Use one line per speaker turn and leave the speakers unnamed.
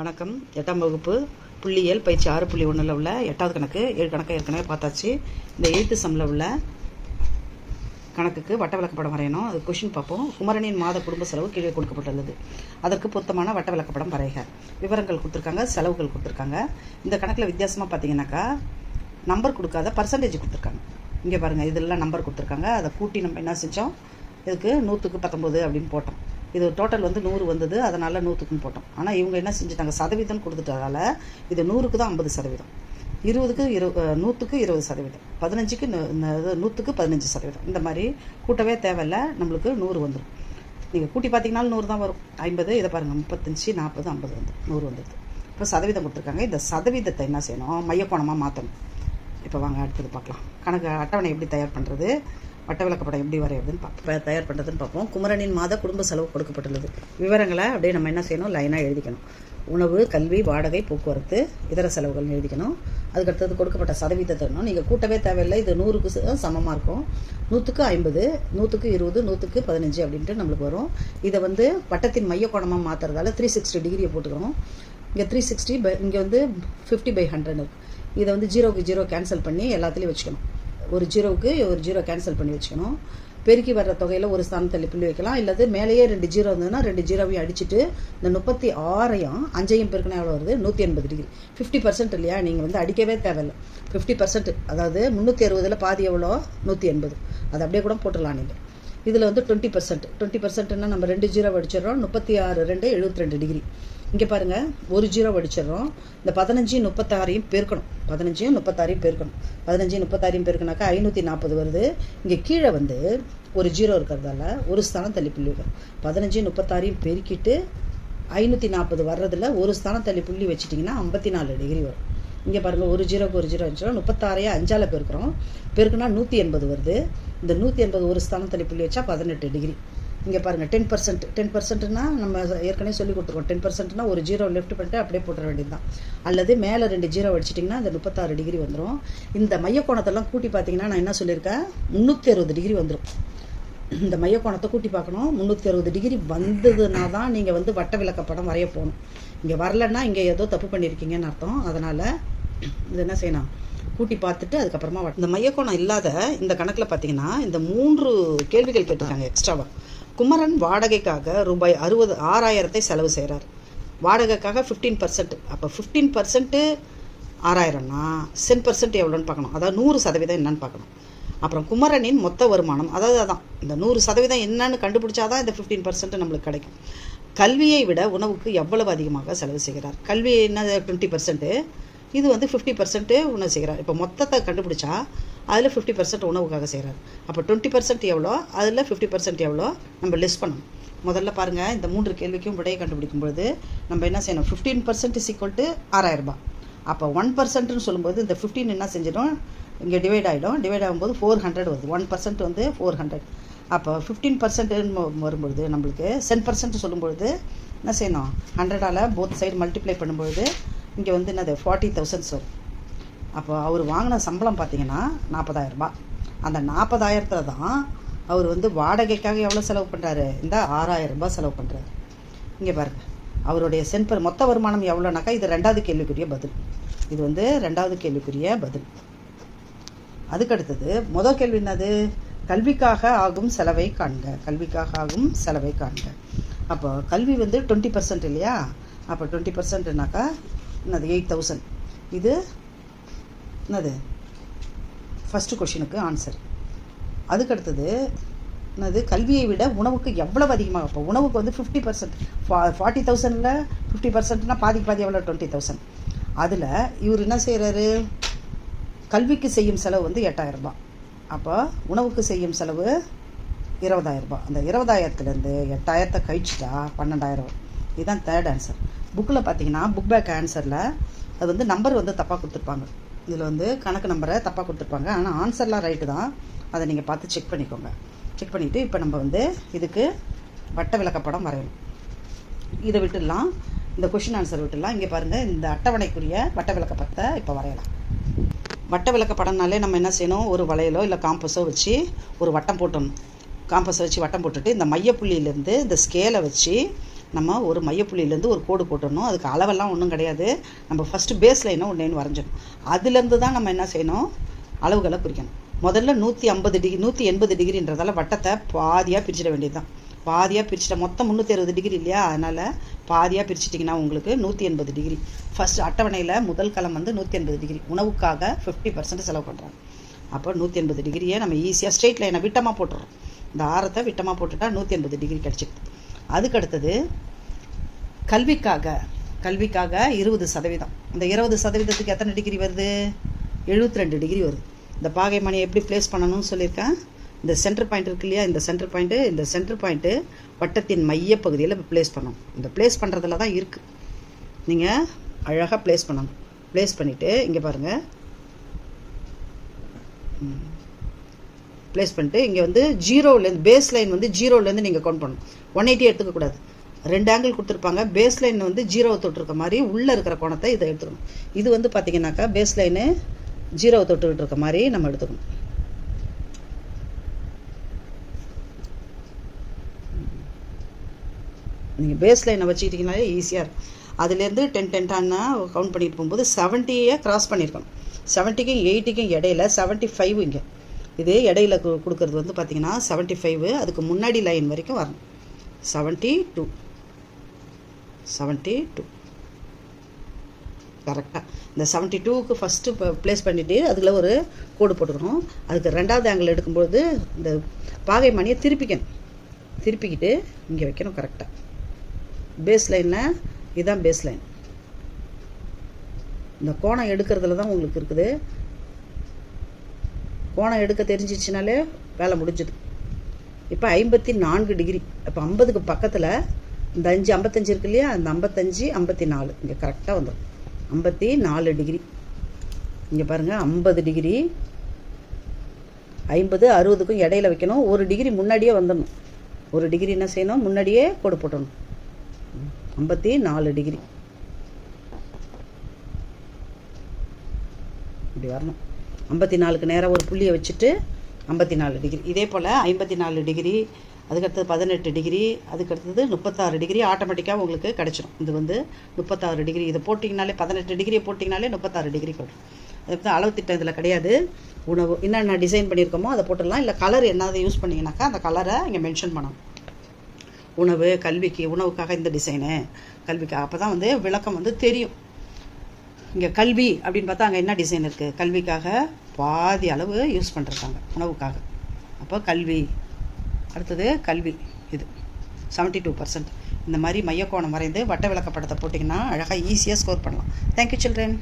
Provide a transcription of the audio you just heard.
வணக்கம். எட்டாம் வகுப்பு புள்ளியியல் பயிற்சி ஆறு புள்ளி ஒன்றில் உள்ள எட்டாவது கணக்கு ஏழு கணக்கை ஏற்கனவே பார்த்தாச்சு. இந்த எயித்து சம்மில் உள்ள கணக்குக்கு வட்ட விளக்கப்படம் வரையணும். அது கொஷின் பார்ப்போம். குமரனின் மாத குடும்ப செலவு கீழே கொடுக்கப்பட்டுள்ளது. அதற்கு பொருத்தமான வட்ட விளக்கப்படம் வரைக. விவரங்கள் கொடுத்துருக்காங்க செலவுகள் கொடுத்துருக்காங்க. இந்த கணக்கில் வித்தியாசமாக பார்த்தீங்கன்னாக்கா நம்பர் கொடுக்காத பர்சன்டேஜ் கொடுத்துருக்காங்க. இங்கே பாருங்கள் இதெல்லாம் நம்பர் கொடுத்துருக்காங்க. அதை கூட்டி நம்ம என்ன செஞ்சோம்? இதுக்கு நூற்றுக்கு பத்தொம்போது அப்படின்னு போட்டோம். இது டோட்டல் வந்து நூறு வந்தது அதனால் நூற்றுக்குன்னு போட்டோம். ஆனால் இவங்க என்ன செஞ்சுட்டாங்க சதவீதம் கொடுத்துட்டதால இது நூறுக்கு தான் ஐம்பது சதவீதம். இருபதுக்கு இரு நூற்றுக்கு இருபது சதவீதம். பதினஞ்சுக்கு இது நூற்றுக்கு பதினஞ்சு சதவீதம். இந்த மாதிரி கூட்டவே தேவையில்ல நம்மளுக்கு நூறு வந்துடும் நீங்கள் கூட்டி பார்த்தீங்கனாலும் நூறு தான் வரும். ஐம்பது இதை பாருங்கள் முப்பத்தஞ்சு நாற்பது ஐம்பது வந்து நூறு வந்துடுது இப்போ சதவீதம் கொடுத்துருக்காங்க. இந்த சதவீதத்தை என்ன செய்யணும்? மையக்கோணமாக மாற்றணும் இப்போ வாங்க அடுத்தது பார்க்கலாம். கணக்கு அட்டவணை எப்படி தயார் பண்ணுறது வட்ட விளக்கப்படம் எப்படி வரைகிறதுன்னு பார்ப்போம் தயார் பண்ணுறதுன்னு பார்ப்போம் குமரனின் மாத குடும்ப செலவு கொடுக்கப்பட்டுள்ளது. விவரங்களை அப்படியே நம்ம என்ன செய்யணும்? லைனாக எழுதிக்கணும். உணவு கல்வி வாடகை போக்குவரத்து இதர செலவுகள் எழுதிக்கணும். அதுக்கடுத்தது கொடுக்கப்பட்ட சதவீதத்தை நீங்கள் கூட்டவே தேவையில்லை. இது நூறுக்கு சமமாக இருக்கும். நூற்றுக்கு ஐம்பது நூற்றுக்கு இருபது நூற்றுக்கு பதினஞ்சு அப்படின்ட்டு நம்மளுக்கு வரும். இதை வந்து வட்டத்தின் கோணமாக மாற்றுறதால த்ரீ சிக்ஸ்டி டிகிரியை போட்டுக்கிறோம். இங்கே த்ரீ சிக்ஸ்டி பை இங்கே வந்து ஃபிஃப்டி பை ஹண்ட்ரட் இருக்குது இதை வந்து ஜீரோக்கு ஜீரோ கேன்சல் பண்ணி எல்லாத்துலேயும் வச்சுக்கணும். ஒரு ஜீரோவுக்கு ஒரு ஜீரோ கேன்சல் பண்ணி வச்சுக்கணும். பெருக்கி வர்ற தொகையில் ஒரு ஸ்தானத்தில் புள்ளி வைக்கலாம். இல்லது மேலேயே ரெண்டு ஜீரோ இருந்ததுன்னா ரெண்டு ஜீரோவையும் அடிச்சுட்டு இந்த முப்பத்தி ஆறையும் அஞ்சையும் பெருக்கினா எவ்வளோ வருது? நூற்றி எண்பது டிகிரி. ஃபிஃப்டி பர்சன்ட் இல்லையா? நீங்கள் வந்து அடிக்கவே தேவையில்லை. ஃபிஃப்டி பர்சன்ட் அதாவது முந்நூற்றி அறுபதில் பாதி எவ்வளோ? நூற்றி எண்பது. அது அப்படியே கூட போட்டுடலாம் நீங்கள் இதில் வந்து டுவெண்ட்டி பர்சன்ட் டுவெண்ட்டி பர்சன்ட்னா நம்ம ரெண்டு ஜீரோ அடிச்சிடுறோம். முப்பத்தி ஆறு ரெண்டு எழுபத்தி ரெண்டு டிகிரி. இங்கே பாருங்கள் ஒரு ஜீரோ அடிச்சிடுறோம் இந்த பதினஞ்சையும் முப்பத்தாறையும் பெருக்கணும். பதினஞ்சையும் முப்பத்தாறையும் பெருக்கணும். பதினஞ்சையும் முப்பத்தாறையும் பெருக்கினாக்கா ஐநூற்றி நாற்பது வருது. இங்கே கீழே வந்து ஒரு ஜீரோ இருக்கிறதால ஒரு ஸ்தானம் தள்ளி புள்ளி வரும். பதினஞ்சையும் முப்பத்தாறையும் பெருக்கிட்டு ஐநூற்றி நாற்பது வர்றதுல ஒரு ஸ்தானம் தள்ளி புள்ளி வச்சிட்டிங்கன்னா ஐம்பத்தி நாலு டிகிரி வரும். இங்கே பாருங்கள் ஒரு ஜீரோக்கு ஒரு ஜீரோ வச்சுருவோம் முப்பத்தாறையே அஞ்சால் பெருக்கிறோம். பெருக்குனா நூற்றி எண்பது வருது. இந்த நூற்றி எண்பது ஒரு ஸ்தானம் தள்ளி புள்ளி வச்சா பதினெட்டு டிகிரி. இங்கே பாருங்கள் டென் பர்சன்ட் டென் பர்சன்ட்னா நம்ம ஏற்கனவே சொல்லி கொடுத்துருக்கோம். டென் பர்சன்ட்னா ஒரு ஜீரோ லெஃப்ட் பண்ணிட்டு அப்படியே போட்டுற வேண்டியது தான் அல்லது மேலே ரெண்டு ஜீரோ அடிச்சிட்டிங்கன்னா இந்த முப்பத்தாறு டிகிரி வந்துடும் இந்த மையக்கோணத்தெல்லாம் கூட்டி பார்த்தீங்கன்னா நான் என்ன சொல்லியிருக்கேன்? முந்நூற்றி அறுபது டிகிரி வந்துடும் இந்த மையக்கோணத்தை கூட்டி பார்க்கணும். முந்நூற்றி அறுபது டிகிரி வந்ததுன்னா தான் நீங்கள் வந்து வட்ட விளக்கப்படம் வரைய போகணும். இங்கே வரலன்னா இங்கே ஏதோ தப்பு பண்ணியிருக்கீங்கன்னு அர்த்தம். அதனால் இது என்ன செய்யணும்? கூட்டி பார்த்துட்டு அதுக்கப்புறமா இந்த மையக்கோணம் இல்லாத இந்த கணக்கில் பார்த்தீங்கன்னா இந்த மூன்று கேள்விகள் கேட்டிருக்காங்க எக்ஸ்ட்ராவாக குமரன் வாடகைக்காக ரூபாய் அறுபது ஆறாயிரத்தை செலவு செய்கிறார் வாடகைக்காக ஃபிஃப்டீன் பர்சன்ட் அப்போ ஃபிஃப்டீன் பர்சன்ட்டு ஆறாயிரம்னா சென் பர்சன்ட் எவ்வளோன்னு பார்க்கணும். அதாவது நூறு சதவீதம் என்னன்னு பார்க்கணும். அப்புறம் குமரனின் மொத்த வருமானம் அதாவது அதான் இந்த நூறு சதவீதம் என்னன்னு கண்டுபிடிச்சாதான் இந்த ஃபிஃப்டீன் பர்சன்ட் நம்மளுக்கு கிடைக்கும். கல்வியை விட உணவுக்கு எவ்வளவு அதிகமாக செலவு செய்கிறார்? கல்வி என்ன டுவெண்ட்டி பர்சன்ட்டு இது வந்து ஃபிஃப்டி பர்சன்ட்டு உணவு செய்கிறார். இப்போ மொத்தத்தை கண்டுபிடிச்சா அதில் ஃபிஃப்டி பர்சன்ட் உணவுக்காக செய்கிறார் அப்போ டுவெண்ட்டி பர்சன்ட் எவ்வளோ? அதில் ஃபிஃப்டி பர்சன்ட் எவ்வளோ? நம்ம லெஸ் பண்ணணும். முதல்ல பாருங்கள் இந்த மூன்று கேள்விக்கும் விடையை கண்டுபிடிக்கும் பொழுது நம்ம என்ன செய்யணும்? Fifteen percent is equal to ஆறாயிரரூபா அப்போ ஒன் பர்சன்ட்னு சொல்லும்போது இந்த ஃபிஃப்டீன் என்ன செஞ்சிடும்? இங்கே டிவைட் ஆகிடும் டிவைட் ஆகும்போது ஃபோர் ஹண்ட்ரட் வருது. ஒன் பர்சன்ட் வந்து ஃபோர் ஹண்ட்ரட் அப்போ ஃபிஃப்டீன் பர்சன்ட்னு வரும்பொழுது நம்மளுக்கு சென் பர்சன்ட் சொல்லும்பொழுது என்ன செய்யணும்? ஹண்ட்ரடால் போத் சைடு மல்டிப்ளை பண்ணும்பொழுது இங்கே வந்து என்னது? ஃபார்ட்டி தௌசண்ட்ஸ் வரும் அப்போ அவர் வாங்கின சம்பளம் பார்த்தீங்கன்னா நாற்பதாயிரரூபா அந்த நாற்பதாயிரத்தில் தான் அவர் வந்து வாடகைக்காக எவ்வளோ செலவு பண்ணுறாரு இந்த ஆறாயிரம் ரூபாய் செலவு பண்ணுறாரு இங்கே பாருங்கள் அவருடைய சென்பர் மொத்த வருமானம் எவ்வளோனாக்கா இது ரெண்டாவது கேள்விக்குரிய பதில். இது வந்து ரெண்டாவது கேள்விக்குரிய பதில். அதுக்கடுத்தது முதல் கேள்வி என்னது? கல்விக்காக ஆகும் செலவை காண்க. கல்விக்காக ஆகும் செலவை காண்க. அப்போ கல்வி வந்து டுவெண்ட்டி பர்சன்ட் இல்லையா? அப்போ டுவெண்ட்டி பர்சன்ட்னாக்கா என்னது? எயிட் தௌசண்ட் இது என்னது? ஃபஸ்ட்டு கொஷினுக்கு ஆன்சர் அதுக்கடுத்தது என்னது கல்வியை விட உணவுக்கு எவ்வளவு அதிகமாக? இப்போ உணவுக்கு வந்து ஃபிஃப்டி பர்சன்ட் ஃபா ஃபார்ட்டி தௌசண்டில் ஃபிஃப்டி பர்சன்ட்னா பாதிக்கு பாதி எவ்வளோ டுவெண்ட்டி தௌசண்ட் அதில் இவர் என்ன செய்கிறாரு கல்விக்கு செய்யும் செலவு வந்து எட்டாயிரம் அப்போ உணவுக்கு செய்யும் செலவு இருபதாயிரரூபா அந்த இருபதாயிரத்துலேருந்து எட்டாயிரத்தை கழிச்சிட்டா பன்னெண்டாயிரம் இதுதான் தேர்ட் ஆன்சர் புக்கில் பார்த்தீங்கன்னா புக் பேக் ஆன்சரில் அது வந்து நம்பர் வந்து தப்பாக கொடுத்துருப்பாங்க. இதில் வந்து கணக்கு நம்பரை தப்பாக கொடுத்துருப்பாங்க. ஆனால் ஆன்சர்லாம் ரைட்டு தான். அதை நீங்கள் பார்த்து செக் பண்ணிக்கோங்க. செக் பண்ணிவிட்டு இப்போ நம்ம வந்து இதுக்கு வட்ட விளக்கப்படம் வரையணும். இதை விட்டுடலாம். இந்த கொஷின் ஆன்சர் விட்டுடலாம். இங்கே பாருங்கள் இந்த அட்டவணைக்குரிய வட்ட விளக்கப்படத்தை இப்போ வரையலாம். வட்ட விளக்கப்படம்னாலே நம்ம என்ன செய்யணும்? ஒரு வளையலோ இல்லை காம்பஸோ வச்சு ஒரு வட்டம் போட்டணும். காம்பஸை வச்சு வட்டம் போட்டுட்டு இந்த மையப்புள்ளியிலேருந்து இந்த ஸ்கேலை வச்சு நம்ம ஒரு மையப்புள்ளியிலேருந்து ஒரு கோடு போட்டுடணும். அதுக்கு அளவெல்லாம் ஒன்றும் கிடையாது. நம்ம ஃபஸ்ட்டு பேஸ் லைனை ஒன்று வரைஞ்சிடணும். அதுலேருந்து தான் நம்ம என்ன செய்யணும்? அளவுகளை குறிக்கணும். முதல்ல நூற்றி ஐம்பது டிகிரி நூற்றி எண்பது டிகிரின்றதால வட்டத்தை பாதியாக பிரிச்சிட வேண்டியது தான் பாதியாக பிரிச்சிட்ட மொத்தம் முந்நூற்றி அறுபது டிகிரி இல்லையா? அதனால் பாதியாக பிரிச்சிட்டிங்கன்னா உங்களுக்கு நூற்றி எண்பது டிகிரி ஃபஸ்ட் அட்டவணையில் முதல் களம் வந்து நூற்றி எண்பது டிகிரி உணவுக்காக ஃபிஃப்டி பர்சன்ட் செலவு பண்ணுறாங்க அப்போ நூற்றி எண்பது டிகிரியை நம்ம ஈஸியாக ஸ்ட்ரெயிட் லைனை விட்டமாக போட்டுறோம். இந்த ஆரத்தை விட்டமாக போட்டுட்டா நூற்றி எண்பது டிகிரி கிடச்சிடுது அதுக்கு அடுத்தது கல்விக்காக கல்விக்காக இருபது சதவீதம். இந்த இருபது சதவீதத்துக்கு எத்தனை டிகிரி வருது? எழுபத்தி ரெண்டு டிகிரி வருது. இந்த பாகை மணியை எப்படி ப்ளேஸ் பண்ணணும்னு சொல்லியிருக்கேன். இந்த சென்டர் பாயிண்ட் இருக்கு இல்லையா? இந்த சென்டர் பாயிண்ட்டு இந்த சென்டர் பாயிண்ட்டு வட்டத்தின் மைய பகுதியில் ப்ளேஸ் பண்ணணும். இந்த ப்ளேஸ் பண்ணுறதுல தான் இருக்குது நீங்கள் அழகாக ப்ளேஸ் பண்ணணும். ப்ளேஸ் பண்ணிவிட்டு இங்கே பாருங்கள் ப்ளேஸ் பண்ணிட்டு இங்கே வந்து ஜீரோலேருந்து பேஸ் லைன் வந்து ஜீரோலேருந்து நீங்கள் கவுண்ட் பண்ணணும். ஒன் எயிட்டி எடுத்துக்கக்கூடாது. ரெண்டு ஆங்கிள் கொடுத்துருப்பாங்க. பேஸ் லைன் வந்து ஜீரோவை தொட்டிருக்க மாதிரி உள்ளே இருக்கிற கோணத்தை இதை எடுத்துக்கணும். இது வந்து பார்த்தீங்கன்னாக்கா பேஸ் லைனு ஜீரோவை தொட்டுக்கிட்டு இருக்க மாதிரி நம்ம எடுத்துக்கணும். நீங்கள் பேஸ் லைனை வச்சுக்கிட்டிங்கனாலே ஈஸியாக இருக்கும். அதுலேருந்து டென் டென்டான்னா கவுண்ட் பண்ணிட்டு போகும்போது செவன்ட்டியை கிராஸ் பண்ணியிருக்கணும் செவன்ட்டிக்கும் எயிட்டிக்கும் இடையில செவன்ட்டி ஃபைவ் இங்கே. இதே இடையில கு- கொடுக்கறது வந்து பார்த்தீங்கன்னா செவன்ட்டி ஃபைவ் அதுக்கு முன்னாடி லைன் வரைக்கும் வரணும். செவன்ட்டி டூ செவன்ட்டி டூ கரெக்டாக இந்த செவன்ட்டி டூக்கு ஃபஸ்ட்டு இப்போ ப்ளேஸ் பண்ணிவிட்டு அதில் ஒரு கோடு போட்டுக்கணும். அதுக்கு ரெண்டாவது ஆங்கிள் எடுக்கும்பொழுது இந்த பாகை மணியை திருப்பிக்கணும். திருப்பிக்கிட்டு இங்கே வைக்கணும் கரெக்டாக பேஸ் லைனில் இதுதான் பேஸ் லைன் இந்த கோணம் எடுக்கிறதுல தான் உங்களுக்கு இருக்குது. கோணம் எடுக்க தெரிஞ்சிச்சுனாலே வேலை முடிஞ்சுது. இப்போ ஐம்பத்தி நான்கு டிகிரி. இப்போ ஐம்பதுக்கு பக்கத்தில் இந்த அஞ்சு ஐம்பத்தஞ்சு இருக்கு இல்லையா? அந்த ஐம்பத்தஞ்சு ஐம்பத்தி நாலு இங்கே கரெக்டாக வந்துடும் ஐம்பத்தி நாலு டிகிரி. இங்கே பாருங்கள் ஐம்பது டிகிரி. ஐம்பது அறுபதுக்கும் இடையில வைக்கணும். ஒரு டிகிரி முன்னாடியே வந்துடணும். ஒரு டிகிரி என்ன செய்யணும்? முன்னாடியே கொடு போட்டணும். ஐம்பத்தி நாலு டிகிரி. இப்படி வரணும். ஐம்பத்தி நாலுக்கு நேராக ஒரு புள்ளியை வச்சுட்டு ஐம்பத்தி நாலு டிகிரி இதே போல் ஐம்பத்தி நாலு டிகிரி அதுக்கடுத்தது பதினெட்டு டிகிரி அதுக்கடுத்தது முப்பத்தாறு டிகிரி ஆட்டோமேட்டிக்காக உங்களுக்கு கிடச்சிடும் இது வந்து முப்பத்தாறு டிகிரி இதை போட்டிங்கனாலே பதினெட்டு டிகிரியை போட்டிங்கனாலே முப்பத்தாறு டிகிரி கிடைக்கும் அது வந்து அளவு திட்டம் இதில் கிடையாது. உணவு என்னென்ன டிசைன் பண்ணியிருக்கோமோ அதை போட்டுடலாம். இல்லை கலர் என்னது யூஸ் பண்ணிங்கனாக்கா அந்த கலரை இங்கே மென்ஷன் பண்ணணும். உணவு கல்விக்கு உணவுக்காக இந்த டிசைனு கல்விக்காக அப்போ தான் வந்து விளக்கம் வந்து தெரியும். இங்கே கல்வி அப்படின்னு பார்த்தா அங்கே என்ன டிசைன் இருக்குது கல்விக்காக பாதி அளவு யூஸ் பண்ணிருக்காங்க உணவுக்காக. அப்போ கல்வி அடுத்தது கல்வி இது. 72% டூ பர்சன்ட் இந்த மாதிரி மையக்கோணம் வரைந்து வட்ட விளக்கப்படத்தை போட்டிங்கன்னா அழகாக ஈஸியாக ஸ்கோர் பண்ணலாம். Thank you children